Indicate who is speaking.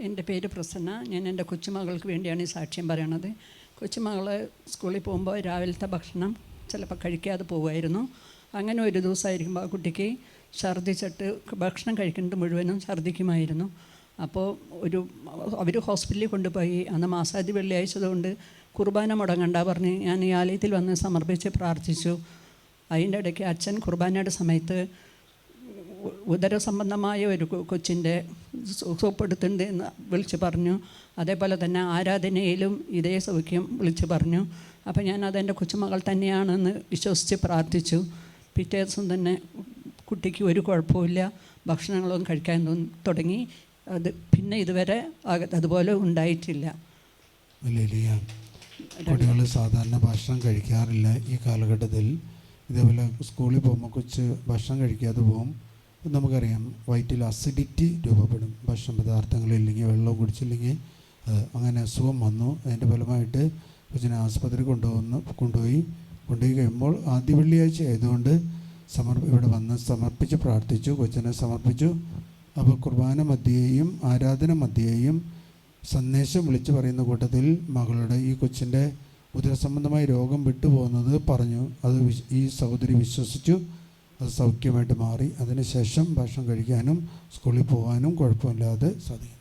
Speaker 1: എന്റെ പേര് പ്രസന്ന. ഞാൻ എന്റെ കൊച്ചുമകൾക്ക് വേണ്ടിയാണ് ഈ സാക്ഷ്യം പറയണത്. കൊച്ചുമകൾ സ്കൂളിൽ പോകുമ്പോൾ രാവിലത്തെ ഭക്ഷണം ചിലപ്പോൾ കഴിക്കാതെ പോകുമായിരുന്നു. അങ്ങനെ ഒരു ദിവസമായിരിക്കുമ്പോൾ ആ കുട്ടിക്ക് ഛർദ്ദിച്ചിട്ട് ഭക്ഷണം കഴിക്കുന്നത് മുഴുവനും ഛർദ്ദിക്കുമായിരുന്നു. അപ്പോൾ ഒരു അവർ ഹോസ്പിറ്റലിൽ കൊണ്ടുപോയി. അന്ന് മാസാദി വെള്ളിയാഴ്ച കൊണ്ട് കുർബാന മുടങ്ങണ്ട പറഞ്ഞ് ഞാൻ ഈ ആലയത്തിൽ വന്ന് സമർപ്പിച്ച് പ്രാർത്ഥിച്ചു. അതിന്റെ ഇടയ്ക്ക് അച്ഛൻ കുർബാനയുടെ സമയത്ത് ഉദരസംബന്ധമായ ഉദര സംബന്ധമായ ഒരു കൊച്ചിന്റെ സു- സുഖപ്പെടുത്തുന്നുണ്ട് എന്ന് വിളിച്ച് പറഞ്ഞു. അതേപോലെ തന്നെ ആരാധനയിലും ഇതേ സൗഖ്യം വിളിച്ച് പറഞ്ഞു. അപ്പോൾ ഞാൻ അതെന്റെ കൊച്ചുമകൾ തന്നെയാണെന്ന് വിശ്വസിച്ച് പ്രാർത്ഥിച്ചു. പിറ്റേ ദിവസം തന്നെ കുട്ടിക്ക് ഒരു കുഴപ്പമില്ല ഭക്ഷണങ്ങളൊന്നും കഴിക്കാൻ തുടങ്ങി. അത് പിന്നെ ഇതുവരെ അതുപോലെ ഉണ്ടായിട്ടില്ല.
Speaker 2: കുട്ടികൾ സാധാരണ ഭക്ഷണം കഴിക്കാറില്ല ഈ കാലഘട്ടത്തിൽ. ഇതേപോലെ സ്കൂളിൽ പോകുമ്പോൾ കൊച്ച് ഭക്ഷണം കഴിക്കാതെ പോകും. നമുക്കറിയാം വയറ്റിൽ അസിഡിറ്റി രൂപപ്പെടും ഭക്ഷണ പദാർത്ഥങ്ങളില്ലെങ്കിൽ വെള്ളം കുടിച്ചില്ലെങ്കിൽ അങ്ങനെ അസുഖം വന്നു. അതിന്റെ ഫലമായിട്ട് കൊച്ചിനെ ആസ്പത്രി കൊണ്ടുവന്ന് കൊണ്ടുപോയി കൊണ്ടുപോയി കഴിയുമ്പോൾ ആദ്യ വെള്ളിയാഴ്ച ആയതുകൊണ്ട് സമർപ്പ ഇവിടെ വന്ന് സമർപ്പിച്ച് പ്രാർത്ഥിച്ചു കൊച്ചിനെ സമർപ്പിച്ചു. അപ്പോൾ കുർബാന മധ്യേയും ആരാധന മധ്യേയും സന്ദേശം വിളിച്ചു പറയുന്ന കൂട്ടത്തിൽ മകളുടെ ഈ കൊച്ചിന്റെ ഉദരസംബന്ധമായ രോഗം വിട്ടുപോകുന്നത് പറഞ്ഞു. അത് ഈ സഹോദരി വിശ്വസിച്ചു. അത് സൗഖ്യമായിട്ട് മാറി. അതിനുശേഷം ഭക്ഷണം കഴിക്കാനും സ്കൂളിൽ പോകാനും കുഴപ്പമില്ലാതെ സാധിക്കും.